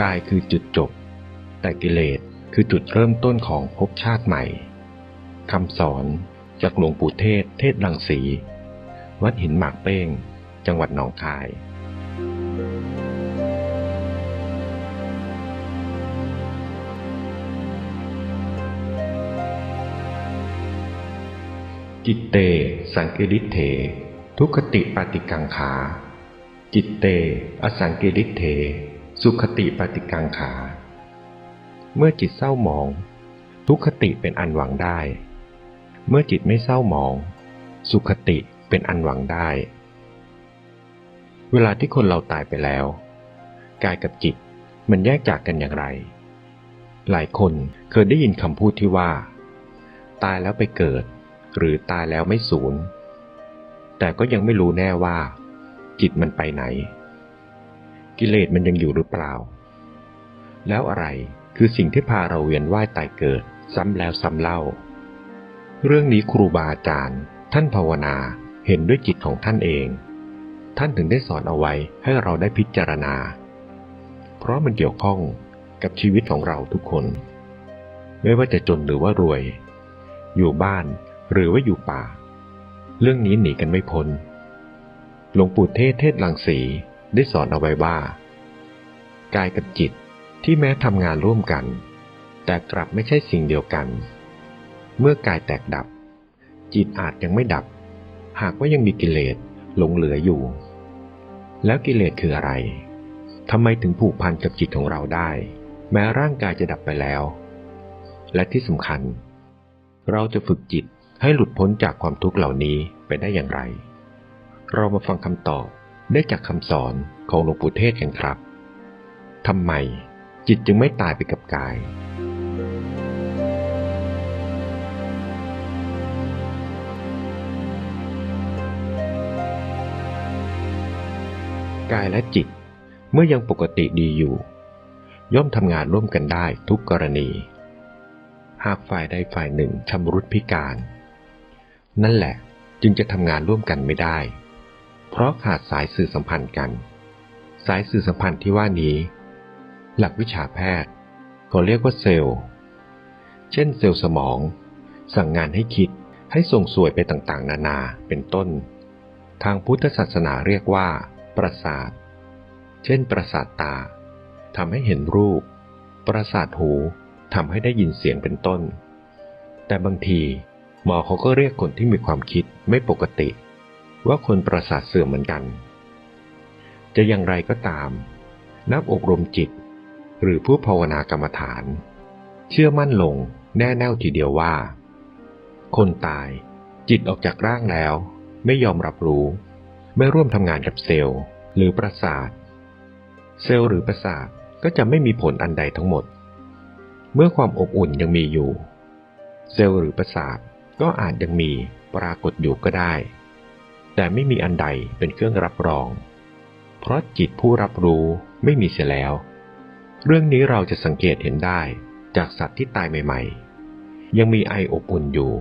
กายคือจุดจบ แต่กิเลสคือจุดเริ่มต้นของภพชาติใหม่คำสอนจากหลวงปู่เทศ เทศรังสี วัดหินหมากเป้ง จังหวัดหนองคาย จิตเต สังกิริเถ ทุกขติปาติกังขา จิตเต อสังกิริเถ สุขติปาติกังขา เมื่อจิตเศร้าหมอง ทุกขติเป็นอันหวังได้ เมื่อจิตไม่เศร้าหมอง สุขติเป็นอันหวังได้ เวลาที่คนเราตายไปแล้ว กายกับจิตมันแยกจากกันอย่างไร หลายคนเคยได้ยินคำพูดที่ว่า ตายแล้วไปเกิด หรือตายแล้วไม่สูญแต่ก็ยังไม่รู้แน่ว่า จิตมันไปไหน กิเลสมันยังอยู่หรือเปล่า แล้วอะไรคือสิ่งที่พาเราเวียนว่ายตายเกิด ซ้ำแล้วซ้ำเล่า เรื่องนี้ครูบาอาจารย์ ท่านภาวนาเห็นด้วยจิตของท่านเอง ท่านถึงได้สอนเอาไว้ให้เราได้พิจารณา เพราะมันเกี่ยวข้องกับชีวิตของเราทุกคน ไม่ว่าจะจนหรือว่ารวย อยู่บ้านหรือว่าอยู่ป่า เรื่องนี้หนีกันไม่พ้นหลวงปู่เทศเทศลังสี ได้สอนเอาไว้ว่า กายกับจิตที่แม้ทำงานร่วมกัน แต่กลับไม่ใช่สิ่งเดียวกัน เมื่อกายแตกดับ จิตอาจยังไม่ดับ หากว่ายังมีกิเลสหลงเหลืออยู่ แล้วกิเลสคืออะไรทำไมถึงผูกพันกับจิตของเราได้ แม้ร่างกายจะดับไปแล้ว และที่สำคัญ เราจะฝึกจิตให้หลุดพ้นจากความทุกข์เหล่านี้ไปได้อย่างไร เรามาฟังคำตอบ ได้จากคำสอนของหลวงปู่เทศกันครับทำไมจิตจึงไม่ตายไปกับกาย กายและจิตเมื่อยังปกติดีอยู่ ย่อมทำงานร่วมกันได้ทุกกรณี หากฝ่ายใดฝ่ายหนึ่งชำรุดพิการ นั่นแหละจึงจะทำงานร่วมกันไม่ได้ เพราะขาดสายสื่อสัมพันธ์กัน สายสื่อสัมพันธ์ที่ว่านี้ หลักวิชาแพทย์เขาเรียกว่าเซลล์ เช่นเซลล์สมอง สั่งงานให้คิดให้ส่งสวยไปต่างๆ นานาเป็นต้น ทางพุทธศาสนาเรียกว่า ประสาท เช่น ประสาทตาทำให้เห็นรูป ประสาทหูทำให้ได้ยินเสียงเป็นต้น แต่บางที หมอเขาก็เรียกคนที่มีความคิดไม่ปกติ ว่าคนประสาทเสื่อมเหมือนกัน จะอย่างไรก็ตาม นักอบรมจิต หรือผู้ภาวนากรรมฐาน เชื่อมั่นลงแน่แน่วทีเดียวว่า คนตายจิตออกจากร่างแล้ว ไม่ยอมรับรู้ ไม่ร่วมทำงานกับเซลล์ หรือประสาท เซลล์หรือประสาทก็จะไม่มีผลอันใดทั้งหมด เมื่อความอบอุ่นยังมีอยู่ เซลล์หรือประสาทก็อาจยังมีปรากฏอยู่ก็ได้ แต่ไม่มีอันใดเป็นเครื่องรับรอง เพราะจิตผู้รับรู้ไม่มีเสียแล้ว เรื่องนี้เราจะสังเกตเห็นได้จากสัตว์ที่ตายใหม่ ๆ ยังมีไออบอุ่นอยู่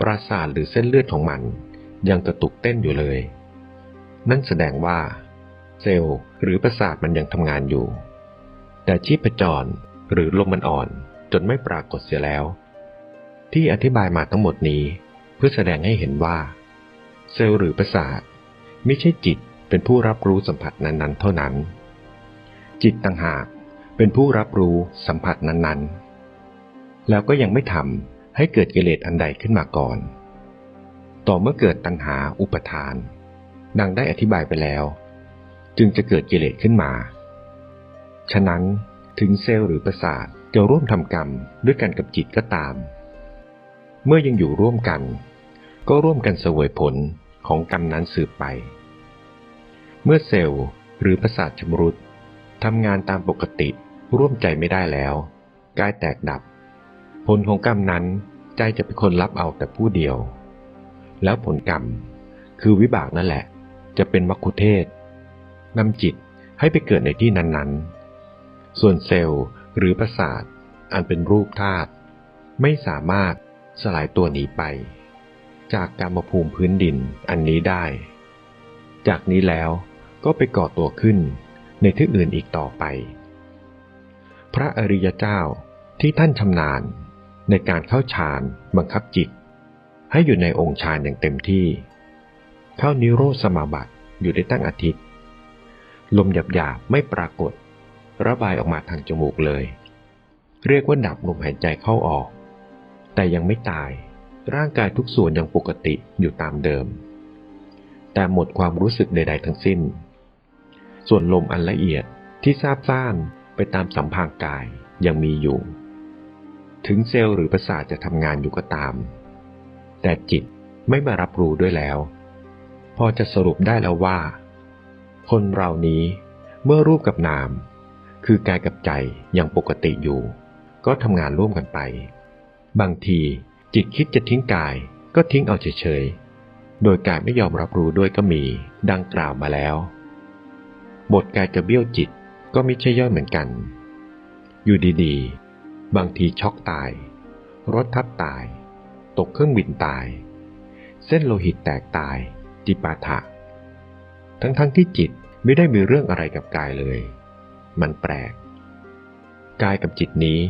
ประสาทหรือเส้นเลือดของมันยังกระตุกเต้นอยู่เลย นั่นแสดงว่า เซลล์หรือประสาทมันยังทำงานอยู่ แต่ชีพจรหรือลมมันอ่อนจนไม่ปรากฏเสียแล้ว ที่อธิบายมาทั้งหมดนี้ เพื่อแสดงให้เห็นว่า เซลล์หรือประสาทไม่ใช่จิตเป็นผู้รับรู้สัมผัสนั้นๆ เท่านั้น จิตต่างหากเป็นผู้รับรู้สัมผัสนั้นๆ แล้วก็ยังไม่ทำให้เกิดกิเลสอันใดขึ้นมาก่อน ต่อเมื่อเกิดตัณหาอุปทาน ดังได้อธิบายไปแล้ว จึงจะเกิดกิเลสขึ้นมา ฉะนั้นถึงเซลล์หรือประสาทจะร่วมทำกรรมด้วยกันกับจิตก็ตาม เมื่อยังอยู่ร่วมกัน ก็ร่วมกันเสวยผล ของกรรมนั้นสืบไป เมื่อเซลล์หรือประสาทชำรุดทำงานตามปกติร่วมใจไม่ได้แล้วกายแตกดับ ผลของกรรมนั้นใจจะเป็นคนรับเอาแต่ผู้เดียว แล้วผลกรรมคือวิบากนั่นแหละ จะเป็นมัคคุเทศนำจิตให้ไปเกิดในที่นั้นๆ ส่วนเซลล์หรือประสาทอันเป็นรูปธาตุไม่สามารถสลายตัวหนีไป จากกรรมภูมิพื้นดินอันนี้ได้ จากนี้แล้วก็ไปก่อตัวขึ้นในที่อื่นอีกต่อไป พระอริยเจ้าที่ท่านชำนาญในการเข้าฌานบังคับจิต ให้อยู่ในองค์ฌานอย่างเต็มที่ เข้านิโรธสมาบัติอยู่ได้ตั้งอาทิตย์ ลมหยาบๆไม่ปรากฏ ระบายออกมาทางจมูกเลย เรียกว่าดับลมหายใจเข้าออก แต่ยังไม่ตาย ร่างกายทุกส่วนยังปกติอยู่ตามเดิม แต่หมดความรู้สึกใด ๆ ทั้งสิ้น ส่วนลมอันละเอียดที่ซาบซ่านไปตามสัมพังกายยังมีอยู่ ถึงเซลล์หรือประสาทจะทำงานอยู่ก็ตาม แต่จิตไม่มารับรู้ด้วยแล้ว พอจะสรุปได้แล้วว่า คนเรานี้เมื่อรูปกับนาม คือกายกับใจยังปกติอยู่ ก็ทำงานร่วมกันไป บางที จิตคิดจะทิ้งกายก็ทิ้งเอาเฉยๆ โดยกายไม่ยอมรับรู้ด้วยก็มี ดังกล่าวมาแล้ว บทกายจะเบี้ยวจิตก็ไม่ใช่ย่อยเหมือนกัน อยู่ดีๆ บางทีช็อกตาย รถทับตาย ตกเครื่องบินตาย เส้นโลหิตแตกตาย จิปาถะ ทั้งๆทที่จิตไม่ได้มีเรื่องอะไรกับกายเลย มันแปลก กายกับจิตนี้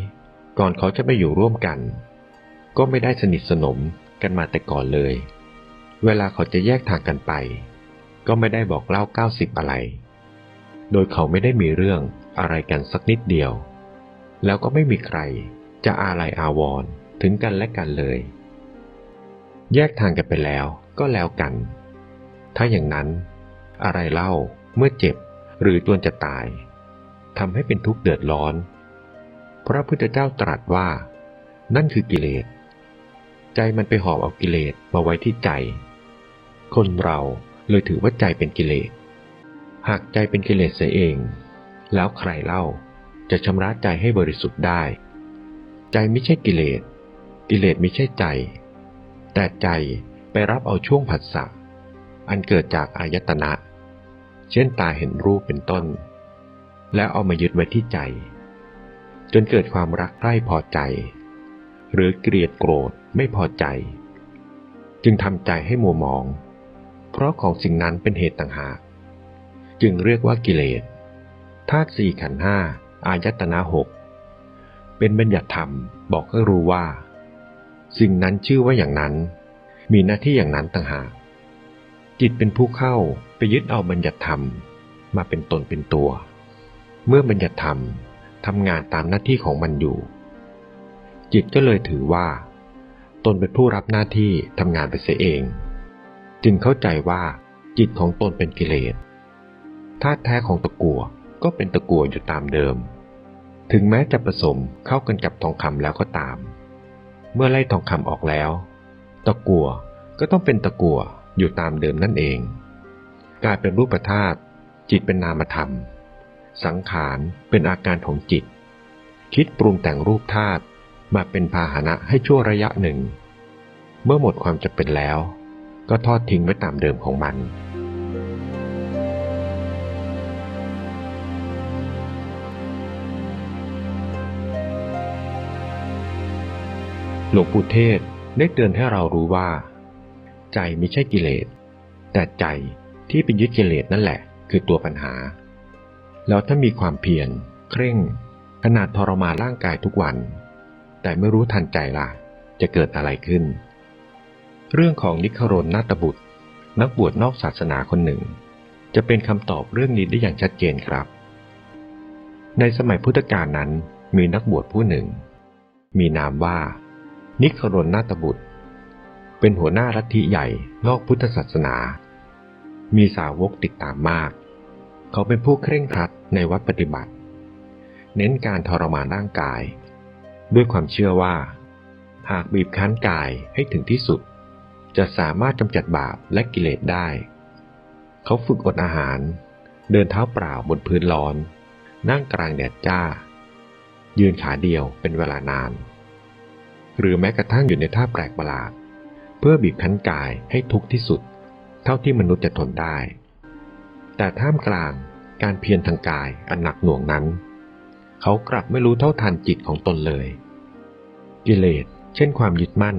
ก่อนเขาจะไปอยู่ร่วมกัน ก็ไม่ได้สนิทสนมกันมาแต่ก่อนเลย เวลาเขาจะแยกทางกันไป ก็ไม่ได้บอกเล่าเก้าสิบอะไร โดยเขาไม่ได้มีเรื่องอะไรกันสักนิดเดียว แล้วก็ไม่มีใครจะอาลัยอาวรณ์ถึงกันและกันเลย แยกทางกันไปแล้วก็แล้วกัน ถ้าอย่างนั้น อะไรเล่าเมื่อเจ็บหรือจวนจะตายทำให้เป็นทุกข์เดือดร้อน พระพุทธเจ้าตรัสว่า นั่นคือกิเลส ใจมันไปหอบเอากิเลสมาไว้ที่ใจ คนเราเลยถือว่าใจเป็นกิเลส หากใจเป็นกิเลสเสียเอง แล้วใครเล่าจะชำระใจให้บริสุทธิ์ได้ ใจไม่ใช่กิเลส กิเลสไม่ใช่ใจ แต่ใจไปรับเอาช่วงผัสสะ อันเกิดจากอายตนะ เช่นตาเห็นรูปเป็นต้น แล้วเอามายึดไว้ที่ใจ จนเกิดความรักใคร่พอใจ หรือเกลียดโกรธ ไม่พอใจ จึงทำใจให้มัวมอง เพราะของสิ่งนั้นเป็นเหตุต่างหาก จึงเรียกว่ากิเลสธาตุสี่ขันห้าอายตนะหกเป็นบัญญัติธรรมบอกให้รู้ว่า สิ่งนั้นชื่อว่าอย่างนั้น มีหน้าที่อย่างนั้นต่างหาก จิตเป็นผู้เข้าไปยึดเอาบัญญัติธรรมมาเป็นตนเป็นตัว เมื่อบัญญัติธรรมทำงานตามหน้าที่ของมันอยู่ จิตก็เลยถือว่า ตนเป็นผู้รับหน้าที่ทำงานไปเสียเอง จึงเข้าใจว่าจิตของตนเป็นกิเลสธาตุแท้ของตะกัวก็เป็นตะกัวอยู่ตามเดิม ถึงแม้จะผสมเข้ากันกับทองคำแล้วก็ตาม เมื่อไล่ทองคำออกแล้ว ตะกัวก็ต้องเป็นตะกัวอยู่ตามเดิมนั่นเอง กลายเป็นรูปธาตุจิตเป็นนามธรรม สังขารเป็นอาการของจิต คิดปรุงแต่งรูปธาตุ มาเป็นพาหนะให้ชั่วระยะหนึ่ง เมื่อหมดความจะเป็นแล้ว ก็ทอดทิ้งไว้ตามเดิมของมัน หลวงปู่เทศได้เตือนให้เรารู้ว่า ใจไม่ใช่กิเลส แต่ใจที่เป็นยึดกิเลสนั่นแหละ คือตัวปัญหา แล้วถ้ามีความเพียรเคร่ง ขนาดทรมานร่างกายทุกวัน แต่ไม่รู้ทันใจละ่ะ จะเกิดอะไรขึ้น เรื่องของนิครนนาตบุตร นักบวชนอกศาสนาคนหนึ่ง จะเป็นคำตอบเรื่องนี้ได้อย่างชัดเจนครับ ในสมัยพุทธกาลนั้นมีนักบวชผู้หนึ่ง มีนามว่า นิครนนาตบุตร เป็นหัวหน้าลัทธิใหญ่นอกพุทธศาสนา มีสาวกติดตามมาก เขาเป็นผู้เคร่งครัดในวัดปฏิบัติ เน้นการทรมานร่างกาย ด้วยความเชื่อว่า หากบีบคั้นกายให้ถึงที่สุด จะสามารถกำจัดบาปและกิเลสได้ เขาฝึกอดอาหาร เดินเท้าเปล่าบนพื้นร้อน นั่งกลางแดดจ้า ยืนขาเดียวเป็นเวลานาน หรือแม้กระทั่งอยู่ในท่าแปลกประหลาด เพื่อบีบคั้นกายให้ทุกข์ที่สุด เท่าที่มนุษย์จะทนได้ แต่ท่ามกลางการเพียรทางกายอันหนักหน่วงนั้น เขากลับไม่รู้เท่าทันจิตของตนเลย กิเลส เช่นความยึดมั่น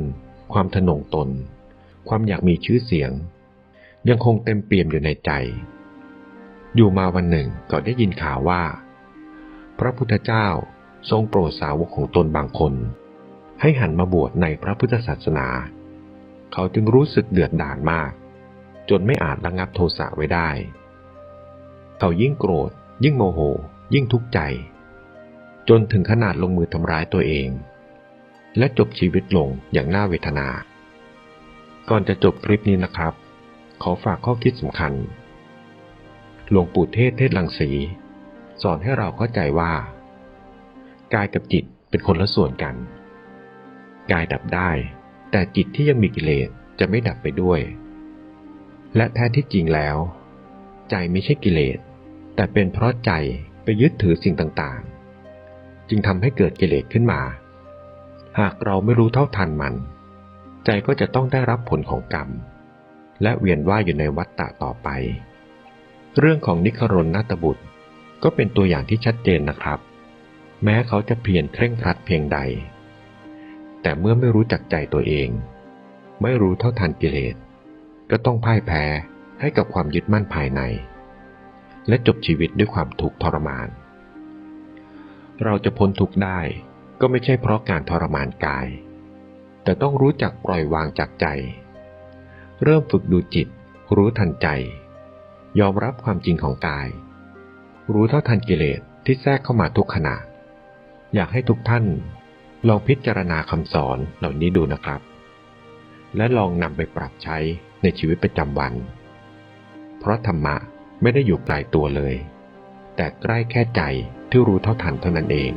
ความทนงตน ความอยากมีชื่อเสียง ยังคงเต็มเปี่ยมอยู่ในใจ อยู่มาวันหนึ่งก็ได้ยินข่าวว่า พระพุทธเจ้าทรงโปรดสาวกของตนบางคน ให้หันมาบวชในพระพุทธศาสนา เขาจึงรู้สึกเดือดดาลมาก จนไม่อาจระงับโทสะไว้ได้ เขายิ่งโกรธ ยิ่งโมโห ยิ่งทุกข์ใจ จนถึงขนาดลงมือทำร้ายตัวเอง และจบชีวิตลงอย่างน่าเวทนา ก่อนจะจบคลิปนี้นะครับ ขอฝากข้อคิดสำคัญ หลวงปู่เทศเทศลังสี สอนให้เราเข้าใจว่า กายกับจิตเป็นคนละส่วนกัน กายดับได้ แต่จิตที่ยังมีกิเลสจะไม่ดับไปด้วย และแท้ที่จริงแล้ว ใจไม่ใช่กิเลสแต่เป็นเพราะใจไปยึดถือสิ่งต่าง จึงทำให้เกิดกิเลสขึ้นมา หากเราไม่รู้เท่าทันมัน ใจก็จะต้องได้รับผลของกรรม และเวียนว่ายอยู่ในวัฏฏะต่อไป เรื่องของนิครนนาตบุตรก็เป็นตัวอย่างที่ชัดเจนนะครับ แม้เขาจะเพียรเคร่งครัดเพียงใด แต่เมื่อไม่รู้จักใจตัวเอง ไม่รู้เท่าทันกิเลส ก็ต้องพ่ายแพ้ให้กับความยึดมั่นภายใน และจบชีวิตด้วยความทุกข์ทรมาน เราจะพ้นทุกข์ได้ ก็ไม่ใช่เพราะการทรมานกาย แต่ต้องรู้จักปล่อยวางจากใจ เริ่มฝึกดูจิต รู้ทันใจ ยอมรับความจริงของกาย รู้เท่าทันกิเลสที่แทรกเข้ามาทุกขณะ อยากให้ทุกท่านลองพิจารณาคำสอนเหล่านี้ดูนะครับ และลองนำไปปรับใช้ในชีวิตประจำวัน เพราะธรรมะไม่ได้อยู่ไกลตัวเลย แต่ใกล้แค่ใจที่รู้เท่าทันเท่านั้นเอง